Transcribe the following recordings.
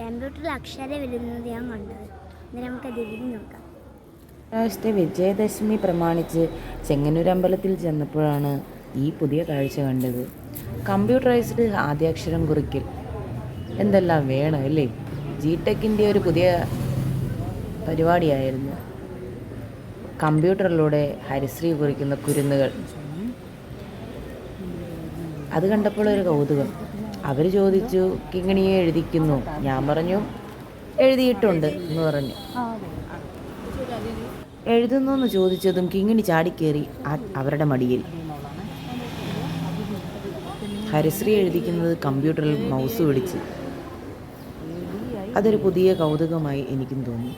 കമ്പ്യൂട്ടറിൽ അക്ഷരം വരുന്നത് ഞാൻ കണ്ടത്. അന്നേരം നമുക്കത് നോക്കാം. പ്രാവശ്യത്തെ വിജയദശമി പ്രമാണിച്ച് ചെങ്ങന്നൂർ അമ്പലത്തിൽ ചെന്നപ്പോഴാണ് ഈ പുതിയ കാഴ്ച കണ്ടത്. കമ്പ്യൂട്ടറൈസ്ഡ് ആദ്യാക്ഷരം കുറിക്കൽ. എന്തെല്ലാം വേണം അല്ലേ? ജി ടെക്കിന്റെ ഒരു പുതിയ പരിപാടിയായിരുന്നു. കമ്പ്യൂട്ടറിലൂടെ ഹരിശ്രീ കുറിക്കുന്ന കുരുന്നുകൾ. അത് കണ്ടപ്പോൾ ഒരു കൗതുകം. അവർ ചോദിച്ചു കിങ്ങിണിയെ എഴുതിക്കുന്നു. ഞാൻ പറഞ്ഞു എഴുതിയിട്ടുണ്ട് എന്ന് പറഞ്ഞു. എഴുതുന്നു എന്ന് ചോദിച്ചതും കിങ്ങിണി ചാടിക്കേറി അവരുടെ മടിയിൽ. ഹരിശ്രീ എഴുതിക്കുന്നത് കമ്പ്യൂട്ടറിൽ മൗസ് പിടിച്ച്. അതൊരു പുതിയ കൗതുകമായി എനിക്കും തോന്നി.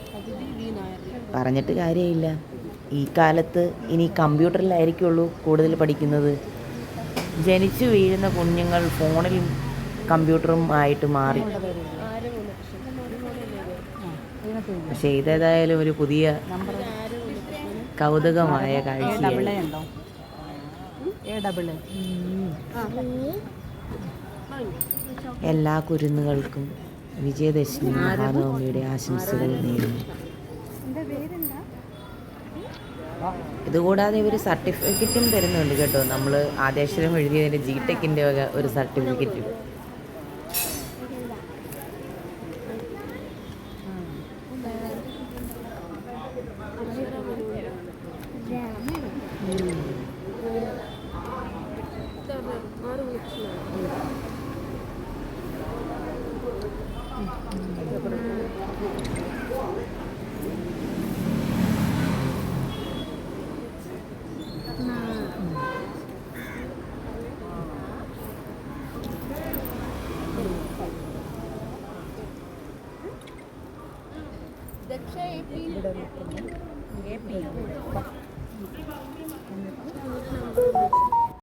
പറഞ്ഞിട്ട് കാര്യമില്ല. ഈ കാലത്ത് ഇനി കമ്പ്യൂട്ടറിലായിരിക്കുള്ളൂ കൂടുതൽ പഠിക്കുന്നത്. ജനിച്ചു വീഴുന്ന കുഞ്ഞുങ്ങൾ ഫോണിൽ കമ്പ്യൂട്ടറും ആയിട്ട് മാറി. പക്ഷേ ഇതേതായാലും ഒരു പുതിയ കൗതുകമായ കാഴ്ച എല്ലാ കുരുന്നുകൾക്കും വിജയദശമി മഹാനവമിയുടെ ആശംസകൾ നേരുന്നു. ഇതുകൂടാതെ ഇവർ സർട്ടിഫിക്കറ്റും തരുന്നുണ്ട് കേട്ടോ. നമ്മൾ ആദേശം എഴുതിയതിന്റെ ജി ടെക്കിന്റെ ഒരു സർട്ടിഫിക്കറ്റ്. ದಕ್ಷ ಎ ಪಿ ಎ ಪಿ